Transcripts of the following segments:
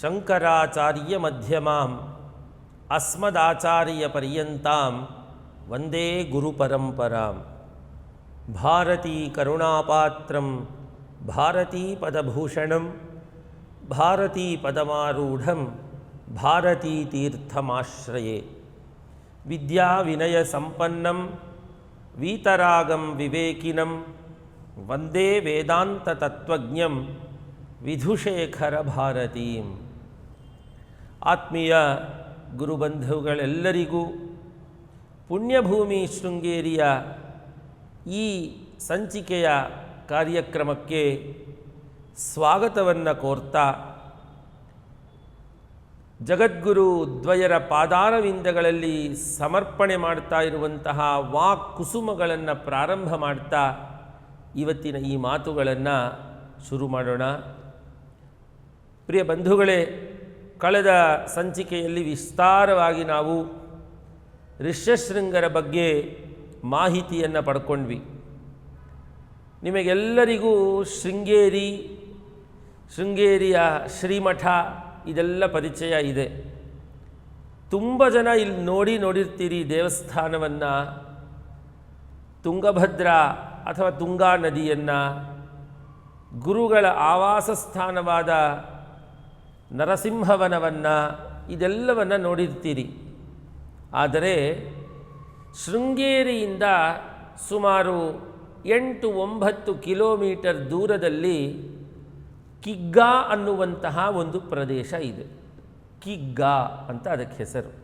शंकराचार्य मध्यमा अस्मदाचार्य पर्यता वंदे गुरुपरंपरा भारती करुणापात्र, भारती पदभूषण, भारती पदमारूढ़, भारती तीर्थमाश्रिए विद्या विनय संपन्नम वीतरागम विवेकिनम वंदे वेदांत विधुशेखर भारतीम ಆತ್ಮೀಯ ಗುರುಬಂಧುಗಳೆಲ್ಲರಿಗೂ ಪುಣ್ಯಭೂಮಿ ಶೃಂಗೇರಿಯ ಈ ಸಂಚಿಕೆಯ ಕಾರ್ಯಕ್ರಮಕ್ಕೆ ಸ್ವಾಗತವನ್ನು ಕೋರ್ತಾ ಜಗದ್ಗುರು ದ್ವಯರ ಪಾದಾರವಿಂದಗಳಲ್ಲಿ ಸಮರ್ಪಣೆ ಮಾಡ್ತಾ ಇರುವಂತಹ ವಾಕ್ ಕುಸುಮಗಳನ್ನು ಪ್ರಾರಂಭ ಮಾಡ್ತಾ ಇವತ್ತಿನ ಈ ಮಾತುಗಳನ್ನು ಶುರು ಮಾಡೋಣ. ಪ್ರಿಯ ಬಂಧುಗಳೇ ಕಳೆದ ಸಂಚಿಕೆಯಲ್ಲಿ ವಿಸ್ತಾರವಾಗಿ ನಾವು ಋಷ್ಯಶೃಂಗರ ಬಗ್ಗೆ ಮಾಹಿತಿಯನ್ನು ಪಡ್ಕೊಂಡ್ವಿ. ನಿಮಗೆಲ್ಲರಿಗೂ ಶೃಂಗೇರಿ, ಶೃಂಗೇರಿಯ ಶ್ರೀಮಠ ಇದೆಲ್ಲ ಪರಿಚಯ ಇದೆ. ತುಂಬ ಜನ ಇಲ್ಲಿ ನೋಡಿ ನೋಡಿರ್ತೀರಿ ದೇವಸ್ಥಾನವನ್ನು, ತುಂಗಭದ್ರಾ ಅಥವಾ ತುಂಗಾ ನದಿಯನ್ನು, ಗುರುಗಳ ಆವಾಸ ಸ್ಥಾನವಾದ ನರಸಿಂಹವನವನ್ನು ಇದೆಲ್ಲವನ್ನು ನೋಡಿರ್ತೀರಿ. ಆದರೆ ಶೃಂಗೇರಿಯಿಂದ ಸುಮಾರು ಎಂಟು ಒಂಬತ್ತು ಕಿಲೋಮೀಟರ್ ದೂರದಲ್ಲಿ ಕಿಗ್ಗಾ ಅನ್ನುವಂತಹ ಒಂದು ಪ್ರದೇಶ ಇದೆ. ಕಿಗ್ಗಾ ಅಂತ ಅದಕ್ಕೆ ಹೆಸರು.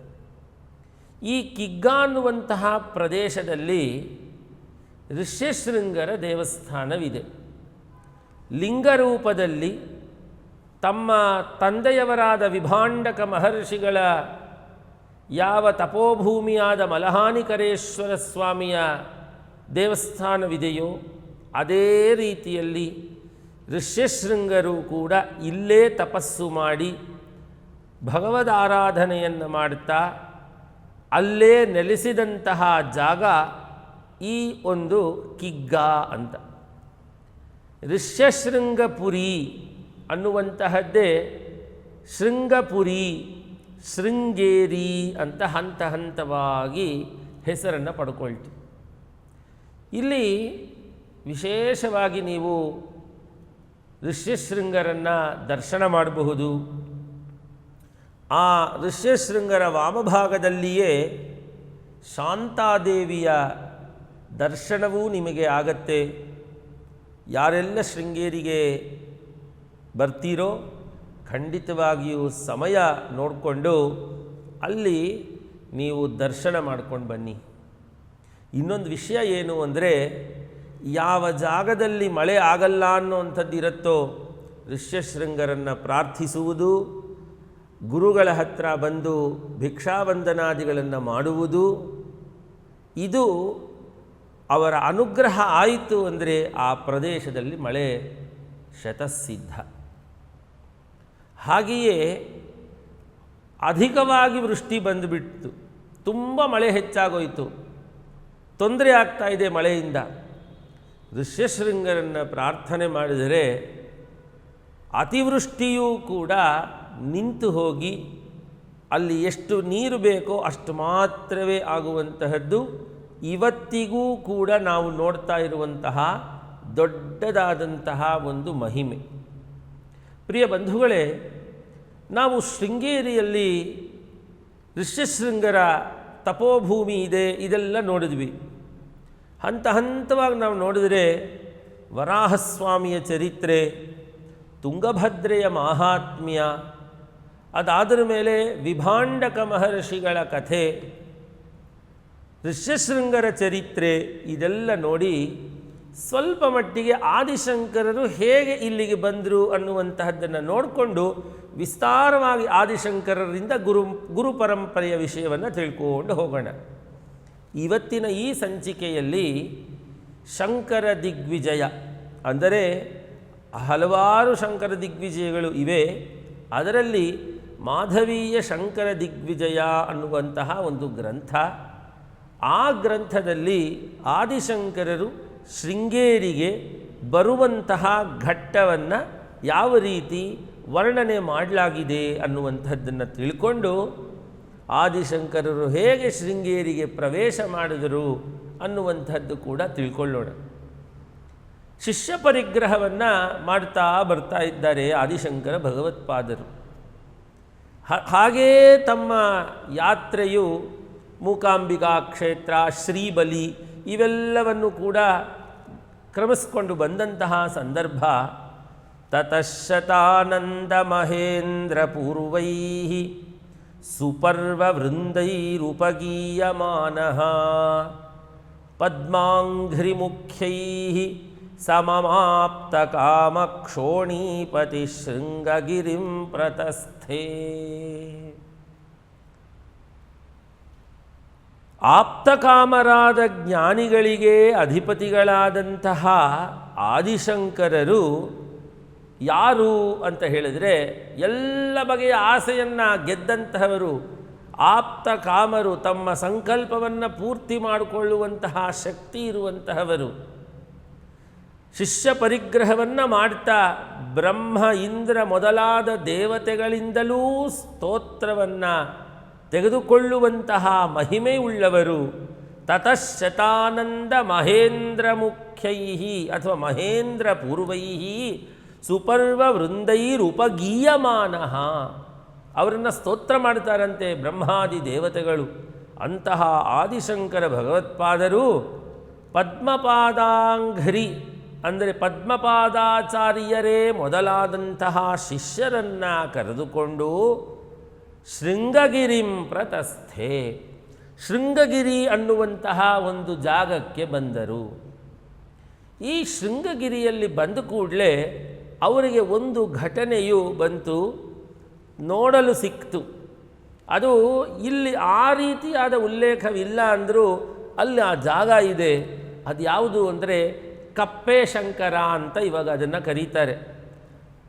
ಈ ಕಿಗ್ಗಾ ಅನ್ನುವಂತಹ ಪ್ರದೇಶದಲ್ಲಿ ಋಷ್ಯಶೃಂಗರ ದೇವಸ್ಥಾನವಿದೆ. ಲಿಂಗರೂಪದಲ್ಲಿ ತಮ್ಮ ತಂದೆಯವರಾದ ವಿಭಾಂಡಕ ಮಹರ್ಷಿಗಳ ಯಾವ ತಪೋಭೂಮಿಯಾದ ಮಲಹಾನಿಕರೇಶ್ವರ ಸ್ವಾಮಿಯ ದೇವಸ್ಥಾನವಿದೆಯೋ ಅದೇ ರೀತಿಯಲ್ಲಿ ಋಷ್ಯಶೃಂಗರು ಕೂಡ ಇಲ್ಲೇ ತಪಸ್ಸು ಮಾಡಿ ಭಗವದ್ ಆರಾಧನೆಯನ್ನು ಮಾಡ್ತಾ ಅಲ್ಲೇ ನೆಲೆಸಿದಂತಹ ಜಾಗ ಈ ಒಂದು ಕಿಗ್ಗಾ ಅಂತ. ಋಷ್ಯಶೃಂಗಪುರಿ ಅನ್ನುವಂತಹದ್ದೇ ಶೃಂಗಪುರಿ, ಶೃಂಗೇರಿ ಅಂತ ಹಂತ ಹಂತವಾಗಿ ಹೆಸರನ್ನು ಪಡ್ಕೊಳ್ತೀವಿ. ಇಲ್ಲಿ ವಿಶೇಷವಾಗಿ ನೀವು ಋಷ್ಯಶೃಂಗರನ್ನು ದರ್ಶನ ಮಾಡಬಹುದು. ಆ ಋಷ್ಯಶೃಂಗರ ವಾಮಭಾಗದಲ್ಲಿಯೇ ಶಾಂತಾದೇವಿಯ ದರ್ಶನವೂ ನಿಮಗೆ ಆಗತ್ತೆ. ಯಾರೆಲ್ಲ ಶೃಂಗೇರಿಗೆ ಬರ್ತೀರೋ ಖಂಡಿತವಾಗಿಯೂ ಸಮಯ ನೋಡಿಕೊಂಡು ಅಲ್ಲಿ ನೀವು ದರ್ಶನ ಮಾಡ್ಕೊಂಡು ಬನ್ನಿ. ಇನ್ನೊಂದು ವಿಷಯ ಏನು ಅಂದರೆ, ಯಾವ ಜಾಗದಲ್ಲಿ ಮಳೆ ಆಗಲ್ಲ ಅನ್ನೋವಂಥದ್ದು ಇರುತ್ತೋ ಋಷ್ಯಶೃಂಗರನ್ನು ಪ್ರಾರ್ಥಿಸುವುದು, ಗುರುಗಳ ಹತ್ರ ಬಂದು ಭಿಕ್ಷಾವಂದನಾದಿಗಳನ್ನು ಮಾಡುವುದು, ಇದು ಅವರ ಅನುಗ್ರಹ ಆಯಿತು ಅಂದರೆ ಆ ಪ್ರದೇಶದಲ್ಲಿ ಮಳೆ ಶತಸಿದ್ಧ. ಹಾಗೆಯೇ ಅಧಿಕವಾಗಿ ವೃಷ್ಟಿ ಬಂದುಬಿಡ್ತು. ತುಂಬ ಮಳೆ ಹೆಚ್ಚಾಗೋಯಿತು. ತೊಂದರೆ ಆಗ್ತಾ ಇದೆ ಮಳೆಯಿಂದ. ಋಷ್ಯಶೃಂಗರನ್ನು ಪ್ರಾರ್ಥನೆ ಮಾಡಿದರೆ ಅತಿವೃಷ್ಟಿಯೂ ಕೂಡ ನಿಂತು ಹೋಗಿ ಅಲ್ಲಿ ಎಷ್ಟು ನೀರು ಬೇಕೋ ಅಷ್ಟು ಮಾತ್ರವೇ ಆಗುವಂತಹದ್ದು. ಇವತ್ತಿಗೂ ಕೂಡ ನಾವು ನೋಡ್ತಾ ಇರುವಂತಹ ದೊಡ್ಡದಾದಂತಹ ಒಂದು ಮಹಿಮೆ. ಪ್ರಿಯ ಬಂಧುಗಳೇ, ನಾವು ಶೃಂಗೇರಿಯಲ್ಲಿ ಋಷ್ಯಶೃಂಗರ ತಪೋಭೂಮಿ ಇದೆ, ಇದೆಲ್ಲ ನೋಡಿದ್ವಿ. ಹಂತ ಹಂತವಾಗಿ ನಾವು ನೋಡಿದರೆ ವರಾಹಸ್ವಾಮಿಯ ಚರಿತ್ರೆ, ತುಂಗಭದ್ರೆಯ ಮಾಹಾತ್ಮ್ಯ, ಅದಾದರ ಮೇಲೆ ವಿಭಾಂಡಕ ಮಹರ್ಷಿಗಳ ಕಥೆ, ಋಷ್ಯಶೃಂಗರ ಚರಿತ್ರೆ, ಇದೆಲ್ಲ ನೋಡಿ ಸ್ವಲ್ಪ ಮಟ್ಟಿಗೆ ಆದಿಶಂಕರರು ಹೇಗೆ ಇಲ್ಲಿಗೆ ಬಂದರು ಅನ್ನುವಂತಹದ್ದನ್ನು ನೋಡಿಕೊಂಡು ವಿಸ್ತಾರವಾಗಿ ಆದಿಶಂಕರರಿಂದ ಗುರು ಗುರು ಪರಂಪರೆಯ ವಿಷಯವನ್ನು ತಿಳ್ಕೊಂಡು ಹೋಗೋಣ. ಇವತ್ತಿನ ಈ ಸಂಚಿಕೆಯಲ್ಲಿ ಶಂಕರ ದಿಗ್ವಿಜಯ ಅಂದರೆ ಹಲವಾರು ಶಂಕರ ದಿಗ್ವಿಜಯಗಳು ಇವೆ. ಅದರಲ್ಲಿ ಮಾಧವೀಯ ಶಂಕರ ದಿಗ್ವಿಜಯ ಅನ್ನುವಂತಹ ಒಂದು ಗ್ರಂಥ. ಆ ಗ್ರಂಥದಲ್ಲಿ ಆದಿಶಂಕರರು ಶೃಂಗೇರಿಗೆ ಬರುವಂತಹ ಘಟ್ಟವನ್ನು ಯಾವ ರೀತಿ ವರ್ಣನೆ ಮಾಡಲಾಗಿದೆ ಅನ್ನುವಂಥದ್ದನ್ನು ತಿಳ್ಕೊಂಡು ಆದಿಶಂಕರರು ಹೇಗೆ ಶೃಂಗೇರಿಗೆ ಪ್ರವೇಶ ಮಾಡಿದರು ಅನ್ನುವಂಥದ್ದು ಕೂಡ ತಿಳ್ಕೊಳ್ಳೋಣ. ಶಿಷ್ಯ ಪರಿಗ್ರಹವನ್ನು ಮಾಡ್ತಾ ಬರ್ತಾ ಇದ್ದಾರೆ ಆದಿಶಂಕರ ಭಗವತ್ಪಾದರು. ಹಾಗೇ ತಮ್ಮ ಯಾತ್ರೆಯು ಮೂಕಾಂಬಿಕಾ ಕ್ಷೇತ್ರ, ಶ್ರೀಬಲಿ ಇವೆಲ್ಲವನ್ನು ಕೂಡ ಕ್ರಮಿಸ್ಕೊಂಡು ಬಂದಂತಹ ಸಂದರ್ಭ ತತಶತಾನಂದ ಮಹೇಂದ್ರ ಪೂರ್ವೈ ಸುಪರ್ವ ವೃಂದೈರುಪಗೀಯಮಾನಃ ಪದ್ಮಾಂಘ್ರಿಮುಖ್ಯೈ ಸಮಮಾಪ್ತ ಕಾಮಕ್ಷೋಣೀಪತಿ ಶೃಂಗಗಿರಿಂ ಪ್ರತಸ್ಥೆ ಆಪ್ತಕಾಮರಾದ ಜ್ಞಾನಿಗಳಿಗೆ ಅಧಿಪತಿಗಳಾದಂತಹ ಆದಿಶಂಕರರು ಯಾರು ಅಂತ ಹೇಳಿದರೆ ಎಲ್ಲ ಬಗೆಯ ಆಸೆಯನ್ನು ಗೆದ್ದಂತಹವರು ಆಪ್ತ ಕಾಮರು ತಮ್ಮ ಸಂಕಲ್ಪವನ್ನು ಪೂರ್ತಿ ಮಾಡಿಕೊಳ್ಳುವಂತಹ ಶಕ್ತಿ ಇರುವಂತಹವರು. ಶಿಷ್ಯ ಪರಿಗ್ರಹವನ್ನು ಮಾಡ್ತಾ ಬ್ರಹ್ಮ, ಇಂದ್ರ ಮೊದಲಾದ ದೇವತೆಗಳಿಂದಲೂ ಸ್ತೋತ್ರವನ್ನು ತೆಗೆದುಕೊಳ್ಳುವಂತಹ ಮಹಿಮೆಯುಳ್ಳವರು ತತಶತಾನಂದ ಮಹೇಂದ್ರ ಮುಖ್ಯೈ ಅಥವಾ ಮಹೇಂದ್ರ ಪೂರ್ವೈ ಸುಪರ್ವ ವೃಂದೈರುಪಗೀಯಮಾನ ಅವರನ್ನು ಸ್ತೋತ್ರ ಮಾಡ್ತಾರಂತೆ ಬ್ರಹ್ಮಾದಿ ದೇವತೆಗಳು. ಅಂತಹ ಆದಿಶಂಕರ ಭಗವತ್ಪಾದರು ಪದ್ಮಪಾದಾಂಘರಿ ಅಂದರೆ ಪದ್ಮಪಾದಾಚಾರ್ಯರೇ ಮೊದಲಾದಂತಹ ಶಿಷ್ಯರನ್ನು ಕರೆದುಕೊಂಡು ಶೃಂಗಗಿರಿಂ ಪ್ರತಸ್ಥೆ. ಶೃಂಗಗಿರಿ ಅನ್ನುವಂತಹ ಒಂದು ಜಾಗಕ್ಕೆ ಬಂದರು. ಈ ಶೃಂಗಗಿರಿಯಲ್ಲಿ ಬಂದ ಕೂಡಲೇ ಅವರಿಗೆ ಒಂದು ಘಟನೆಯು ಬಂತು, ನೋಡಲು ಸಿಕ್ತು. ಅದು ಇಲ್ಲಿ ಆ ರೀತಿಯಾದ ಉಲ್ಲೇಖವಿಲ್ಲ ಅಂದರೂ ಅಲ್ಲಿ ಆ ಜಾಗ ಇದೆ. ಅದು ಯಾವುದು ಅಂದರೆ ಕಪ್ಪೆ ಶಂಕರ ಅಂತ ಇವಾಗ ಅದನ್ನು ಕರೀತಾರೆ.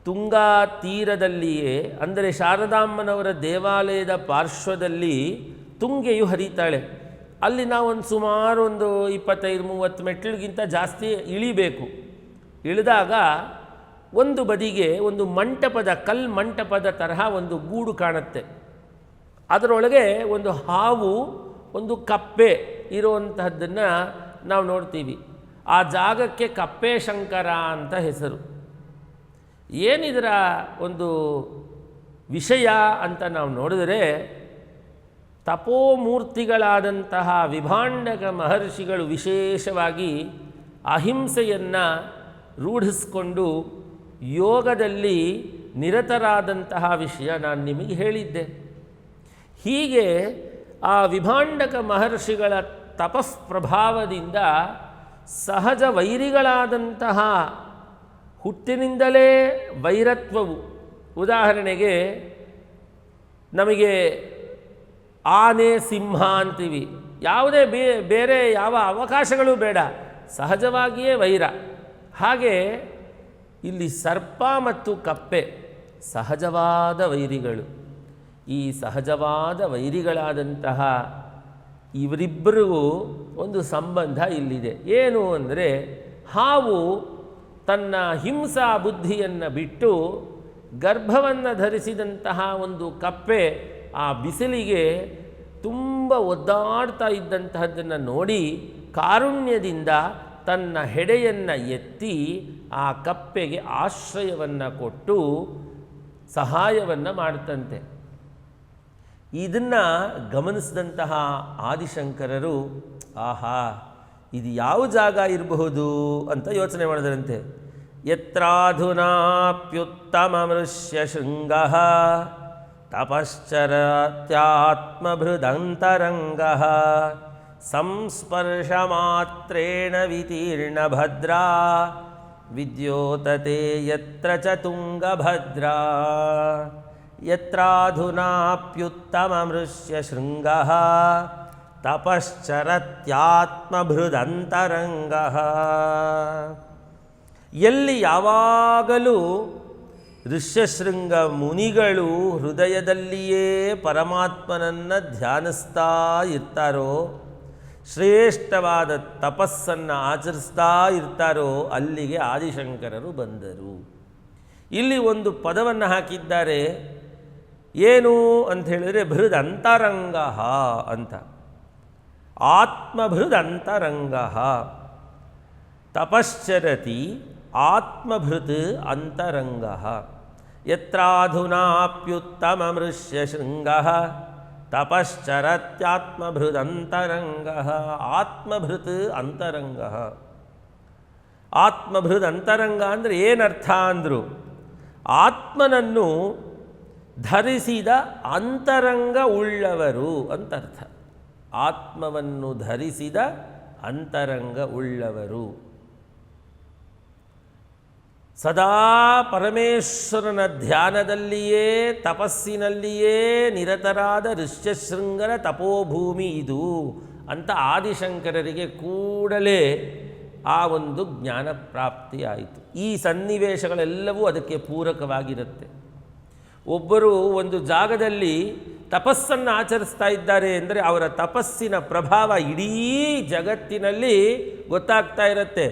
ತುಂಗಾ ತೀರದಲ್ಲಿಯೇ, ಅಂದರೆ ಶಾರದಾಮ್ಮನವರ ದೇವಾಲಯದ ಪಾರ್ಶ್ವದಲ್ಲಿ ತುಂಗೆಯು ಹರಿತಾಳೆ. ಅಲ್ಲಿ ನಾವೊಂದು ಸುಮಾರು ಒಂದು ಇಪ್ಪತ್ತೈದು, ಮೂವತ್ತು ಮೆಟ್ಲಿಗಿಂತ ಜಾಸ್ತಿ ಇಳಿಬೇಕು. ಇಳಿದಾಗ ಒಂದು ಬದಿಗೆ ಒಂದು ಮಂಟಪದ, ಕಲ್ ಮಂಟಪದ ತರಹ ಒಂದು ಗೂಡು ಕಾಣುತ್ತೆ. ಅದರೊಳಗೆ ಒಂದು ಹಾವು, ಒಂದು ಕಪ್ಪೆ ಇರುವಂತಹದ್ದನ್ನು ನಾವು ನೋಡ್ತೀವಿ. ಆ ಜಾಗಕ್ಕೆ ಕಪ್ಪೆ ಶಂಕರ ಅಂತ ಹೆಸರು. ಏನಿದರ ಒಂದು ವಿಷಯ ಅಂತ ನಾವು ನೋಡಿದರೆ ತಪೋಮೂರ್ತಿಗಳಾದಂತಹ ವಿಭಾಂಡಕ ಮಹರ್ಷಿಗಳು ವಿಶೇಷವಾಗಿ ಅಹಿಂಸೆಯನ್ನು ರೂಢಿಸ್ಕೊಂಡು ಯೋಗದಲ್ಲಿ ನಿರತರಾದಂತಹ ವಿಷಯ ನಾನು ನಿಮಗೆ ಹೇಳಿದ್ದೆ. ಹೀಗೆ ಆ ವಿಭಾಂಡಕ ಮಹರ್ಷಿಗಳ ತಪಃಪ್ರಭಾವದಿಂದ ಸಹಜ ವೈರಿಗಳಾದಂತಹ ಹುಟ್ಟಿನಿಂದಲೇ ವೈರತ್ವವು. ಉದಾಹರಣೆಗೆ ನಮಗೆ ಆನೆ, ಸಿಂಹ ಅಂತೀವಿ. ಯಾವುದೇ ಬೇರೆ ಯಾವ ಅವಕಾಶಗಳು ಬೇಡ. ಸಹಜವಾಗಿಯೇ ವೈರ. ಹಾಗೆ ಇಲ್ಲಿ ಸರ್ಪ ಮತ್ತು ಕಪ್ಪೆ ಸಹಜವಾದ ವೈರಿಗಳು. ಈ ಸಹಜವಾದ ವೈರಿಗಳಾದಂತಹ ಇವರಿಬ್ಬರಿಗೂ ಒಂದು ಸಂಬಂಧ ಇಲ್ಲಿದೆ. ಏನು ಅಂದರೆ ಹಾವು ತನ್ನ ಹಿಂಸಾ ಬುದ್ಧಿಯನ್ನು ಬಿಟ್ಟು ಗರ್ಭವನ್ನು ಧರಿಸಿದಂತಹ ಒಂದು ಕಪ್ಪೆ ಆ ಬಿಸಿಲಿಗೆ ತುಂಬ ಒದ್ದಾಡ್ತಾ ಇದ್ದಂತಹದ್ದನ್ನು ನೋಡಿ ಕಾರುಣ್ಯದಿಂದ ತನ್ನ ಹೆಡೆಯನ್ನು ಎತ್ತಿ ಆ ಕಪ್ಪೆಗೆ ಆಶ್ರಯವನ್ನು ಕೊಟ್ಟು ಸಹಾಯವನ್ನು ಮಾಡ್ತಂತೆ. ಇದನ್ನು ಗಮನಿಸಿದಂತಹ ಆದಿಶಂಕರರು, ಆಹಾ ಇದು ಯಾವ ಜಾಗ ಇರಬಹುದು ಅಂತ ಯೋಚನೆ ಮಾಡಿದ್ರಂತೆ. ಯತ್ರಾಧುನಾಪ್ಯುತ್ತಮ ಮನುಷ್ಯ ಶೃಂಗ, ತಪಶ್ಚರತ್ಯಾತ್ಮಭೃದಂತರಂಗ, ಸಂಸ್ಪರ್ಶಮಾತ್ರೇಣ ವಿತೀರ್ಣಭದ್ರಾ, ವಿದ್ಯೋತತೆ ಯತ್ರ ಚ ತುಂಗಭದ್ರಾ ಯತ್ರಾಧುನಾಪ್ಯುತ್ತಮಮೃಷ್ಯ ಶೃಂಗಃ ತಪಶ್ಚರತ್ಯಾತ್ಮಭೃದಂತರಂಗಃ. ಎಲ್ಲಿ ಯಾವಾಗಲೂ ಋಷ್ಯಶೃಂಗ ಮುನಿಗಳು ಹೃದಯದಲ್ಲಿಯೇ ಪರಮಾತ್ಮನನ್ನು ಧ್ಯಾನಿಸ್ತಾ ಇರ್ತಾರೋ, ಶ್ರೇಷ್ಠವಾದ ತಪಸ್ಸನ್ನು ಆಚರಿಸ್ತಾ ಇರ್ತಾರೋ, ಅಲ್ಲಿಗೆ ಆದಿಶಂಕರರು ಬಂದರು. ಇಲ್ಲಿ ಒಂದು ಪದವನ್ನು ಹಾಕಿದ್ದಾರೆ. ಏನು ಅಂತ ಹೇಳಿದರೆ ಅಂತ. ಆತ್ಮಭೃದ್ ಅಂತರಂಗ ತಪಶ್ಚರತಿ ಆತ್ಮಭೃತ್ ಅಂತರಂಗ ಯತ್ರಾಧುನಾಪ್ಯುತ್ತಮಮೃಷ್ಯ ಶೃಂಗ ತಪಶ್ಚರತ್ಯಾತ್ಮಭೃದಂತರಂಗ ಆತ್ಮಭೃತ್ ಅಂತರಂಗ ಆತ್ಮಭೃದ್ ಅಂತರಂಗ ಅಂದರೆ ಏನರ್ಥ ಅಂದರು ಆತ್ಮನನ್ನು ಧರಿಸಿದ ಅಂತರಂಗ ಉಳ್ಳವರು ಅಂತ ಅರ್ಥ ಆತ್ಮವನ್ನು ಧರಿಸಿದ ಅಂತರಂಗ ಉಳ್ಳವರು. ಸದಾ ಪರಮೇಶ್ವರನ ಧ್ಯಾನದಲ್ಲಿಯೇ, ತಪಸ್ಸಿನಲ್ಲಿಯೇ ನಿರತರಾದ ಋಷ್ಯಶೃಂಗರ ತಪೋಭೂಮಿ ಇದು ಅಂತ ಆದಿಶಂಕರರಿಗೆ ಕೂಡಲೇ ಆ ಒಂದು ಜ್ಞಾನ ಪ್ರಾಪ್ತಿಯಾಯಿತು. ಈ ಸನ್ನಿವೇಶಗಳೆಲ್ಲವೂ ಅದಕ್ಕೆ ಪೂರಕವಾಗಿರುತ್ತೆ. ಒಬ್ಬರು ಒಂದು ಜಾಗದಲ್ಲಿ ತಪಸ್ಸನ್ನು ಆಚರಿಸ್ತಾ ಇದ್ದಾರೆ ಅಂದರೆ ಅವರ ತಪಸ್ಸಿನ ಪ್ರಭಾವ ಇಡೀ ಜಗತ್ತಿನಲ್ಲಿ ಗೊತ್ತಾಗ್ತಾ ಇರುತ್ತೆ.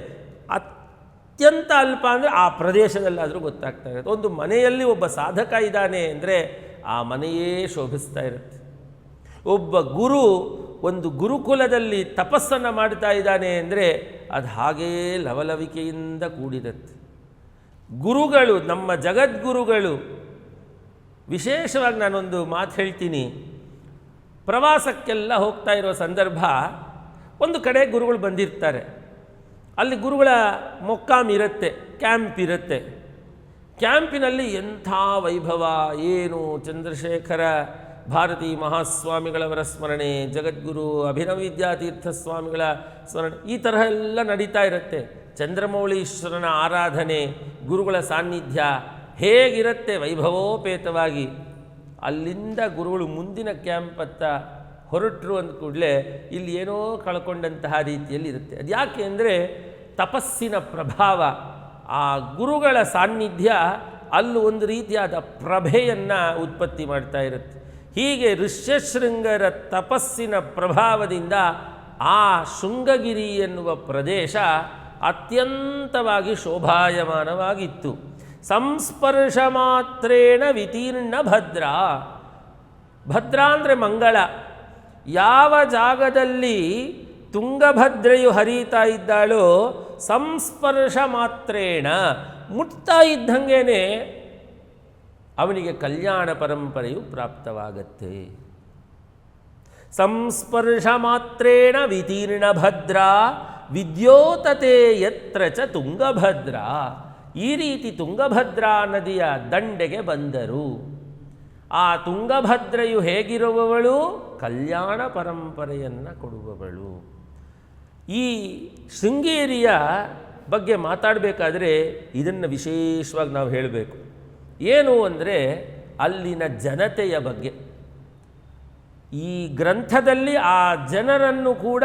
ಅತ್ಯಂತ ಅಲ್ಪ ಅಂದರೆ ಆ ಪ್ರದೇಶದಲ್ಲಾದರೂ ಗೊತ್ತಾಗ್ತಾ ಇರುತ್ತೆ. ಒಂದು ಮನೆಯಲ್ಲಿ ಒಬ್ಬ ಸಾಧಕ ಇದ್ದಾನೆ ಅಂದರೆ ಆ ಮನೆಯೇ ಶೋಭಿಸ್ತಾ ಇರುತ್ತೆ. ಒಬ್ಬ ಗುರು ಒಂದು ಗುರುಕುಲದಲ್ಲಿ ತಪಸ್ಸನ್ನು ಮಾಡ್ತಾ ಇದ್ದಾನೆ ಅಂದರೆ ಅದು ಹಾಗೇ ಲವಲವಿಕೆಯಿಂದ ಕೂಡಿರುತ್ತೆ. ಗುರುಗಳು ನಮ್ಮ ಜಗದ್ಗುರುಗಳು ವಿಶೇಷವಾಗಿ ನಾನೊಂದು ಮಾತು ಹೇಳ್ತೀನಿ. ಪ್ರವಾಸಕ್ಕೆಲ್ಲ ಹೋಗ್ತಾ ಇರೋ ಸಂದರ್ಭ ಒಂದು ಕಡೆ ಗುರುಗಳು ಬಂದಿರ್ತಾರೆ. ಅಲ್ಲಿ ಗುರುಗಳ ಮೊಕ್ಕಾಮ್ ಇರುತ್ತೆ, ಕ್ಯಾಂಪ್ ಇರುತ್ತೆ. ಕ್ಯಾಂಪಿನಲ್ಲಿ ಎಂಥ ವೈಭವ, ಏನು ಚಂದ್ರಶೇಖರ ಭಾರತಿ ಮಹಾಸ್ವಾಮಿಗಳವರ ಸ್ಮರಣೆ, ಜಗದ್ಗುರು ಅಭಿನವ ವಿದ್ಯಾತೀರ್ಥ ಸ್ವಾಮಿಗಳ ಸ್ಮರಣೆ, ಈ ತರಹ ಎಲ್ಲ ನಡೀತಾ ಇರುತ್ತೆ. ಚಂದ್ರಮೌಳೀಶ್ವರನ ಆರಾಧನೆ, ಗುರುಗಳ ಸಾನ್ನಿಧ್ಯ ಹೇಗಿರುತ್ತೆ ವೈಭವೋಪೇತವಾಗಿ? ಅಲ್ಲಿಂದ ಗುರುಗಳು ಮುಂದಿನ ಕ್ಯಾಂಪ್ ಹತ್ತ ಹೊರಟರು ಅಂದ ಕೂಡಲೇ ಇಲ್ಲಿ ಏನೋ ಕಳ್ಕೊಂಡಂತಹ ರೀತಿಯಲ್ಲಿ ಇರುತ್ತೆ. ಅದು ಯಾಕೆ ಅಂದರೆ ತಪಸ್ಸಿನ ಪ್ರಭಾವ. ಆ ಗುರುಗಳ ಸಾನ್ನಿಧ್ಯ ಅಲ್ಲಿ ಒಂದು ರೀತಿಯಾದ ಪ್ರಭೆಯನ್ನು ಉತ್ಪತ್ತಿ ಮಾಡ್ತಾ ಇರುತ್ತೆ. ಹೀಗೆ ಋಷ್ಯಶೃಂಗರ ತಪಸ್ಸಿನ ಪ್ರಭಾವದಿಂದ ಆ ಶೃಂಗಗಿರಿ ಎನ್ನುವ ಪ್ರದೇಶ ಅತ್ಯಂತವಾಗಿ ಶೋಭಾಯಮಾನವಾಗಿತ್ತು. ಸಂಸ್ಪರ್ಶ ಮಾತ್ರೇಣ ವಿತೀರ್ಣ ಭದ್ರ. ಭದ್ರ ಅಂದರೆ ಮಂಗಳ. ಯಾವ ಜಾಗದಲ್ಲಿ ತುಂಗಭದ್ರೆಯು ಹರಿತಾ ಇದ್ದಾಳೋ ಸಂಸ್ಪರ್ಶ ಮಾತ್ರೇಣ ಮುಟ್ತಾ ಇದ್ದಂಗೆನೆ ಅವನಿಗೆ ಕಲ್ಯಾಣ ಪರಂಪರೆಯು ಪ್ರಾಪ್ತವಾಗತ್ತೆ. ಸಂಸ್ಪರ್ಶ ಮಾತ್ರೇಣ ವಿತೀರ್ಣ ಭದ್ರ, ವಿದ್ಯೋತತೆ ಯತ್ರ ಚ ತುಂಗಭದ್ರ. ಈ ರೀತಿ ತುಂಗಭದ್ರಾ ನದಿಯ ದಂಡೆಗೆ ಬಂದರು. ಆ ತುಂಗಭದ್ರೆಯು ಹೇಗಿರುವವಳು? ಕಲ್ಯಾಣ ಪರಂಪರೆಯನ್ನು ಕೊಡುವವಳು. ಈ ಶೃಂಗೇರಿಯ ಬಗ್ಗೆ ಮಾತಾಡಬೇಕಾದ್ರೆ ಇದನ್ನು ವಿಶೇಷವಾಗಿ ನಾವು ಹೇಳಬೇಕು. ಏನು ಅಂದರೆ ಅಲ್ಲಿನ ಜನತೆಯ ಬಗ್ಗೆ. ಈ ಗ್ರಂಥದಲ್ಲಿ ಆ ಜನರನ್ನು ಕೂಡ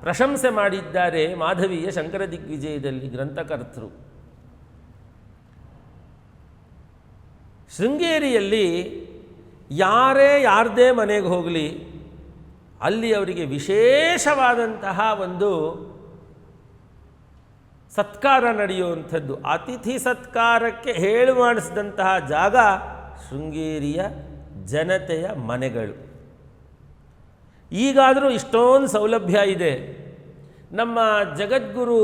ಪ್ರಶಂಸೆ ಮಾಡಿದ್ದಾರೆ ಮಾಧವೀಯ ಶಂಕರ ದಿಗ್ವಿಜಯದಲ್ಲಿ ಗ್ರಂಥಕರ್ತರು. ಶೃಂಗೇರಿಯಲ್ಲಿ ಯಾರೇ ಯಾರದೇ ಮನೆಗೆ ಹೋಗಲಿ, ಅಲ್ಲಿ ಅವರಿಗೆ ವಿಶೇಷವಾದಂತಹ ಒಂದು ಸತ್ಕಾರ ನಡೆಯುವಂಥದ್ದು. ಅತಿಥಿ ಸತ್ಕಾರಕ್ಕೆ ಹೇಳು ಮಾಡಿಸಿದಂತಹ ಜಾಗ ಶೃಂಗೇರಿಯ ಜನತೆಯ ಮನೆಗಳು. ಈಗಾದರೂ ಇಷ್ಟೊಂದು ಸೌಲಭ್ಯ ಇದೆ. ನಮ್ಮ ಜಗದ್ಗುರು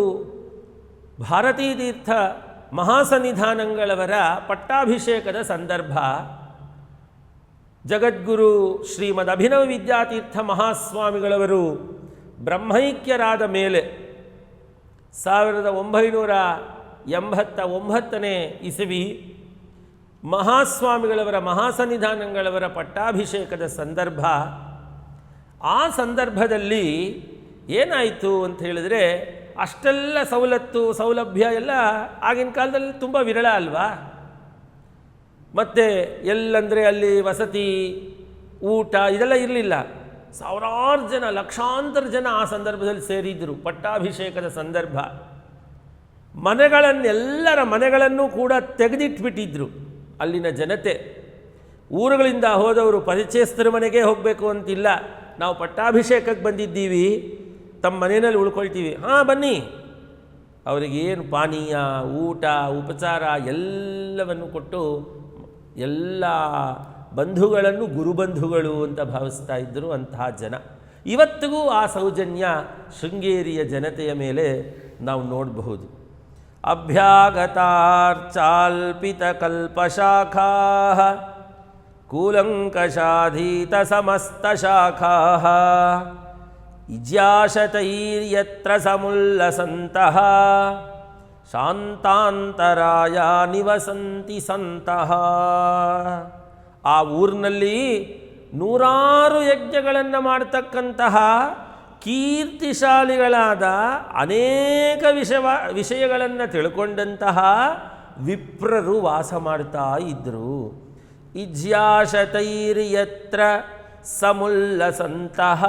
ಭಾರತೀ ತೀರ್ಥ ಮಹಾಸನ್ನಿಧಾನಗಳವರ ಪಟ್ಟಾಭಿಷೇಕದ ಸಂದರ್ಭ. ಜಗದ್ಗುರು ಶ್ರೀಮದ್ ಅಭಿನವ ವಿದ್ಯಾತೀರ್ಥ ಮಹಾಸ್ವಾಮಿಗಳವರು ಬ್ರಹ್ಮೈಕ್ಯರಾದ ಮೇಲೆ ಸಾವಿರದ ಒಂಬೈನೂರ ಎಂಬತ್ತ ಒಂಬತ್ತನೇ ಇಸವಿ ಮಹಾಸ್ವಾಮಿಗಳವರ ಮಹಾಸನ್ನಿಧಾನಗಳವರ ಪಟ್ಟಾಭಿಷೇಕದ ಸಂದರ್ಭ. ಆ ಸಂದರ್ಭದಲ್ಲಿ ಏನಾಯಿತು ಅಂತ ಹೇಳಿದ್ರೆ ಅಷ್ಟೆಲ್ಲ ಸವಲತ್ತು, ಸೌಲಭ್ಯ ಎಲ್ಲ ಆಗಿನ ಕಾಲದಲ್ಲಿ ತುಂಬ ವಿರಳ ಅಲ್ವಾ? ಮತ್ತು ಎಲ್ಲಂದರೆ ಅಲ್ಲಿ ವಸತಿ, ಊಟ ಇದೆಲ್ಲ ಇರಲಿಲ್ಲ. ಸಾವಿರಾರು ಜನ, ಲಕ್ಷಾಂತರ ಜನ ಆ ಸಂದರ್ಭದಲ್ಲಿ ಸೇರಿದ್ದರು ಪಟ್ಟಾಭಿಷೇಕದ ಸಂದರ್ಭ. ಮನೆಗಳನ್ನೆಲ್ಲರ ಮನೆಗಳನ್ನು ಕೂಡ ತೆಗೆದಿಟ್ಬಿಟ್ಟಿದ್ರು ಅಲ್ಲಿನ ಜನತೆ. ಊರುಗಳಿಂದ ಹೋದವರು ಪರಿಚಯಸ್ಥರ ಮನೆಗೆ ಹೋಗಬೇಕು ಅಂತಿಲ್ಲ. ನಾವು ಪಟ್ಟಾಭಿಷೇಕಕ್ಕೆ ಬಂದಿದ್ದೀವಿ. ತಮ್ಮ ಮನೆಯಲ್ಲಿ ಉಳ್ಕೊಳ್ತೀವಿ. ಹಾಂ, ಬನ್ನಿ. ಅವರಿಗೆ ಏನು ಪಾನೀಯ, ಊಟ, ಉಪಚಾರ ಎಲ್ಲವನ್ನು ಕೊಟ್ಟು ಎಲ್ಲ ಬಂಧುಗಳನ್ನು ಗುರುಬಂಧುಗಳು ಅಂತ ಭಾವಿಸ್ತಾ ಇದ್ದರು ಅಂತಹ ಜನ. ಇವತ್ತಿಗೂ ಆ ಸೌಜನ್ಯ ಶೃಂಗೇರಿಯ ಜನತೆಯ ಮೇಲೆ ನಾವು ನೋಡಬಹುದು. ಅಭ್ಯಾಗತಾರ್ಚಾಲ್ಪಿತಕಲ್ಪಶಾಖಾ ಕೂಲಂಕಷಾಧೀತಸಮಸ್ತಶಾಖಾ ಇಜ್ಯಾಶತೈರ್ಯತ್ರ ಸಮುಲ್ಲಸಂತಃ. ಶಾಂತಾಂತರಾಯ ನಿವಸಂತಿ ಸಂತಹ ಆ ಊರಿನಲ್ಲಿ ನೂರಾರು ಯಜ್ಞಗಳನ್ನು ಮಾಡ್ತಕ್ಕಂತಹ ಕೀರ್ತಿಶಾಲಿಗಳಾದ ಅನೇಕ ವಿಷವ, ವಿಷಯಗಳನ್ನು ತಿಳ್ಕೊಂಡಂತಹ ವಿಪ್ರರು ವಾಸ ಮಾಡ್ತಾ ಇದ್ದರು ಇಜ್ಯಾಶತೈರ್ಯತ್ರ ಸಮುಲ್ಲಸಂತಹ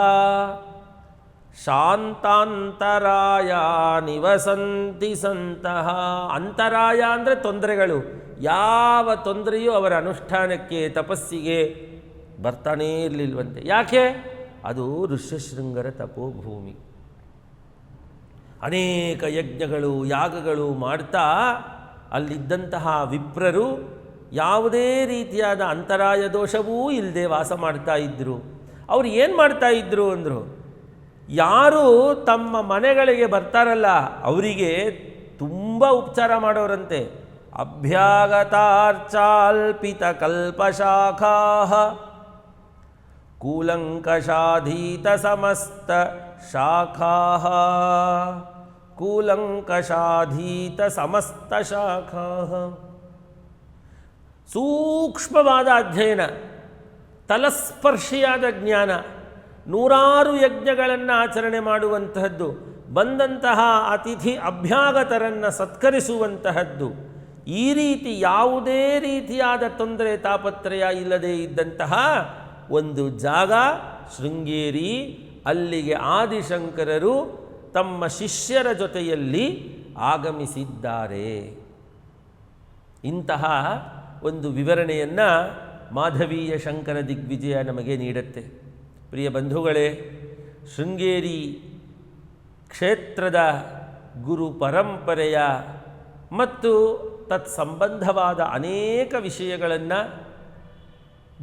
ಶಾಂತಾಂತರಾಯ ನಿವಸಂತಿ ಸಂತಹ ಅಂತರಾಯ ಅಂದರೆ ತೊಂದರೆಗಳು. ಯಾವ ತೊಂದರೆಯೂ ಅವರ ಅನುಷ್ಠಾನಕ್ಕೆ, ತಪಸ್ಸಿಗೆ ಬರ್ತಾನೇ ಇರಲಿಲ್ವಂತೆ. ಯಾಕೆ? ಅದು ಋಷ್ಯಶೃಂಗರ ತಪೋಭೂಮಿ. ಅನೇಕ ಯಜ್ಞಗಳು, ಯಾಗಗಳು ಮಾಡ್ತಾ ಅಲ್ಲಿದ್ದಂತಹ ವಿಪ್ರರು ಯಾವುದೇ ರೀತಿಯಾದ ಅಂತರಾಯ ದೋಷವೂ ಇಲ್ಲದೆ ವಾಸ ಮಾಡ್ತಾ ಇದ್ದರು ಅವ್ರು ಏನು ಮಾಡ್ತಾ ಇದ್ದರು ಅಂದರು? ಯಾರು ತಮ್ಮ ಮನೆಗಳಿಗೆ ಬರ್ತಾರಲ್ಲ, ಅವರಿಗೆ ತುಂಬ ಉಪಚಾರ ಮಾಡೋರಂತೆ. ಅಭ್ಯಾಗತಾರ್ಚಾಲ್ಪಿತ ಕಲ್ಪಶಾಖಾ ಕೂಲಂಕಷಾಧೀತ ಸಮಸ್ತ ಶಾಖಾ ಕೂಲಂಕಷಾಧೀತ ಸಮಸ್ತ ಶಾಖಾ ಸೂಕ್ಷ್ಮವಾದ ಅಧ್ಯಯನ, ತಲಸ್ಪರ್ಶಿಯಾದ ಜ್ಞಾನ. ನೂರಾರು ಯಜ್ಞಗಳನ್ನು ಆಚರಣೆ ಮಾಡುವಂತಹದ್ದು, ಬಂದಂತಹ ಅತಿಥಿ ಅಭ್ಯಾಗತರನ್ನು ಸತ್ಕರಿಸುವಂತಹದ್ದು, ಈ ರೀತಿ ಯಾವುದೇ ರೀತಿಯಾದ ತೊಂದರೆ ತಾಪತ್ರಯ ಇಲ್ಲದೆ ಇದ್ದಂತಹ ಒಂದು ಜಾಗ ಶೃಂಗೇರಿ, ಅಲ್ಲಿಗೆ ಆದಿಶಂಕರರು ತಮ್ಮ ಶಿಷ್ಯರ ಜೊತೆಯಲ್ಲಿ ಆಗಮಿಸಿದ್ದಾರೆ. ಇಂತಹ ಒಂದು ವಿವರಣೆಯನ್ನು ಮಾಧವೀಯ ಶಂಕರ ದಿಗ್ವಿಜಯ ನಮಗೆ ನೀಡುತ್ತೆ. ಪ್ರಿಯ ಬಂಧುಗಳೇ, ಶೃಂಗೇರಿ ಕ್ಷೇತ್ರದ ಗುರು ಪರಂಪರೆಯ ಮತ್ತು ತತ್ಸಂಬಂಧವಾದ ಅನೇಕ ವಿಷಯಗಳನ್ನು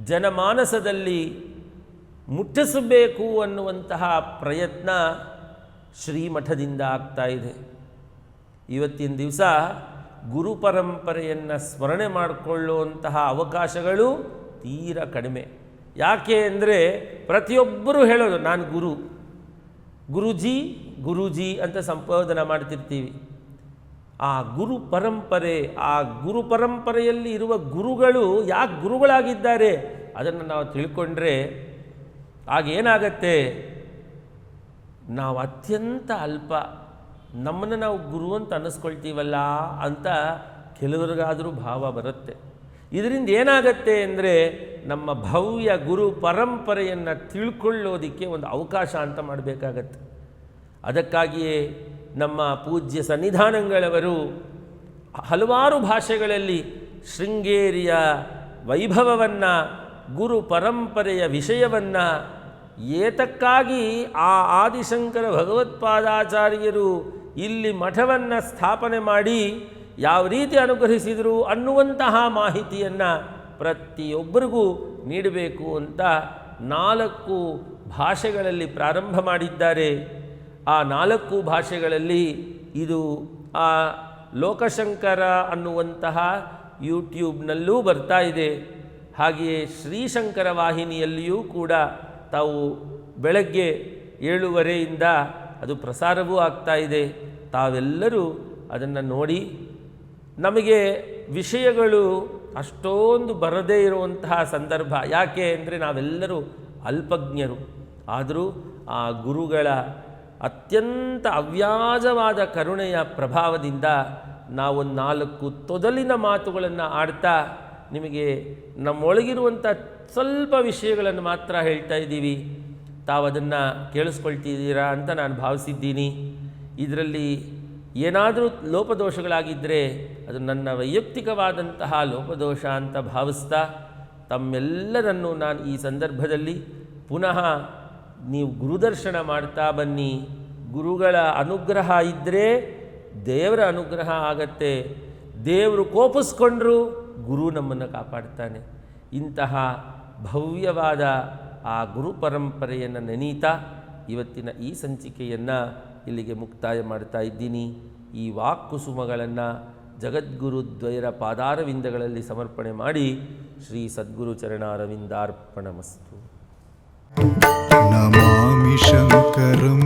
ಜನಮಾನಸದಲ್ಲಿ ಮುಟ್ಟಿಸಬೇಕು ಅನ್ನುವಂತಹ ಪ್ರಯತ್ನ ಶ್ರೀಮಠದಿಂದ ಆಗ್ತಾ ಇದೆ. ಇವತ್ತಿನ ದಿವಸ ಗುರು ಪರಂಪರೆಯನ್ನು ಸ್ಮರಣೆ ಮಾಡಿಕೊಳ್ಳುವಂತಹ ಅವಕಾಶಗಳು ತೀರ ಕಡಿಮೆ. ಯಾಕೆ ಅಂದರೆ ಪ್ರತಿಯೊಬ್ಬರೂ ಹೇಳೋದು, ನಾನು ಗುರು. ಗುರುಜಿ, ಗುರೂಜಿ ಅಂತ ಸಂಬೋಧನ ಮಾಡ್ತಿರ್ತೀವಿ. ಆ ಗುರು ಪರಂಪರೆ, ಆ ಗುರು ಪರಂಪರೆಯಲ್ಲಿ ಇರುವ ಗುರುಗಳು ಯಾಕೆ ಗುರುಗಳಾಗಿದ್ದಾರೆ? ಅದನ್ನು ನಾವು ತಿಳ್ಕೊಂಡ್ರೆ ಆಗೇನಾಗತ್ತೆ ನಾವು ಅತ್ಯಂತ ಅಲ್ಪ, ನಮ್ಮನ್ನು ನಾವು ಗುರು ಅಂತ ಅನ್ನಿಸ್ಕೊಳ್ತೀವಲ್ಲ ಅಂತ ಕೆಲವರಿಗಾದರೂ ಭಾವ ಬರುತ್ತೆ. ಇದರಿಂದ ಏನಾಗತ್ತೆ ಅಂದರೆ ನಮ್ಮ ಭವ್ಯ ಗುರು ಪರಂಪರೆಯನ್ನು ತಿಳ್ಕೊಳ್ಳೋದಕ್ಕೆ ಒಂದು ಅವಕಾಶ ಅಂತ ಮಾಡಬೇಕಾಗತ್ತೆ. ಅದಕ್ಕಾಗಿಯೇ ನಮ್ಮ ಪೂಜ್ಯ ಸನ್ನಿಧಾನಗಳವರು ಹಲವಾರು ಭಾಷೆಗಳಲ್ಲಿ ಶೃಂಗೇರಿಯ ವೈಭವವನ್ನು, ಗುರು ಪರಂಪರೆಯ ವಿಷಯವನ್ನು, ಏತಕ್ಕಾಗಿ ಆ ಆದಿಶಂಕರ ಭಗವತ್ಪಾದಾಚಾರ್ಯರು ಇಲ್ಲಿ ಮಠವನ್ನು ಸ್ಥಾಪನೆ ಮಾಡಿ ಯಾವ ರೀತಿ ಅನುಗ್ರಹಿಸಿದರು ಅನ್ನುವಂತಹ ಮಾಹಿತಿಯನ್ನು ಪ್ರತಿಯೊಬ್ಬರಿಗೂ ನೀಡಬೇಕು ಅಂತ ನಾಲ್ಕು ಭಾಷೆಗಳಲ್ಲಿ ಪ್ರಾರಂಭ ಮಾಡಿದ್ದಾರೆ. ಆ ನಾಲ್ಕು ಭಾಷೆಗಳಲ್ಲಿ ಇದು ಆ ಲೋಕಶಂಕರ ಅನ್ನುವಂತಹ ಯೂಟ್ಯೂಬ್ನಲ್ಲೂ ಬರ್ತಾ ಇದೆ. ಹಾಗೆಯೇ ಶ್ರೀಶಂಕರ ವಾಹಿನಿಯಲ್ಲಿಯೂ ಕೂಡ ತಾವು ಬೆಳಗ್ಗೆ ಏಳುವರೆಯಿಂದ ಅದು ಪ್ರಸಾರವೂ ಆಗ್ತಾ ಇದೆ. ತಾವೆಲ್ಲರೂ ಅದನ್ನು ನೋಡಿ ನಮಗೆ ವಿಷಯಗಳು ಅಷ್ಟೊಂದು ಬರದೇ ಇರುವಂತಹ ಸಂದರ್ಭ. ಯಾಕೆ ಅಂದರೆ ನಾವೆಲ್ಲರೂ ಅಲ್ಪಜ್ಞರು. ಆದರೂ ಆ ಗುರುಗಳ ಅತ್ಯಂತ ಅವ್ಯಾಜವಾದ ಕರುಣೆಯ ಪ್ರಭಾವದಿಂದ ನಾವು ನಾಲ್ಕು ತೊದಲಿನ ಮಾತುಗಳನ್ನು ಆಡ್ತಾ ನಿಮಗೆ ನಮ್ಮೊಳಗಿರುವಂಥ ಸ್ವಲ್ಪ ವಿಷಯಗಳನ್ನು ಮಾತ್ರ ಹೇಳ್ತಾ ಇದ್ದೀವಿ. ತಾವು ಅದನ್ನು ಕೇಳಿಸ್ಕೊಳ್ತಿದ್ದೀರಾ ಅಂತ ನಾನು ಭಾವಿಸಿದ್ದೀನಿ. ಇದರಲ್ಲಿ ಏನಾದರೂ ಲೋಪದೋಷಗಳಾಗಿದ್ದರೆ ಅದು ನನ್ನ ವೈಯಕ್ತಿಕವಾದಂತಹ ಲೋಪದೋಷ ಅಂತ ಭಾವಿಸ್ತಾ ತಮ್ಮೆಲ್ಲರನ್ನು ನಾನು ಈ ಸಂದರ್ಭದಲ್ಲಿ ಪುನಃ ನೀವು ಗುರುದರ್ಶನ ಮಾಡ್ತಾ ಬನ್ನಿ. ಗುರುಗಳ ಅನುಗ್ರಹ ಇದ್ದರೆ ದೇವರ ಅನುಗ್ರಹ ಆಗತ್ತೆ. ದೇವರು ಕೋಪಿಸ್ಕೊಂಡ್ರು ಗುರು ನಮ್ಮನ್ನು ಕಾಪಾಡ್ತಾನೆ. ಇಂತಹ ಭವ್ಯವಾದ ಆ ಗುರು ಪರಂಪರೆಯನ್ನು ನೆನೀತಾ ಇವತ್ತಿನ ಈ ಸಂಚಿಕೆಯನ್ನು ಇಲ್ಲಿಗೆ ಮುಕ್ತಾಯ ಮಾಡ್ತಾ ಇದ್ದೀನಿ. ಈ ವಾಕ್ಕುಸುಮಗಳನ್ನು ಜಗದ್ಗುರುದ್ವೈರ ಪಾದಾರವಿಂದಗಳಲ್ಲಿ ಸಮರ್ಪಣೆ ಮಾಡಿ ಶ್ರೀ ಸದ್ಗುರು ಚರಣಾರವಿಂದಾರ್ಪಣಮಸ್ತು. ನಮಾಮಿ ಶಂಕರಂ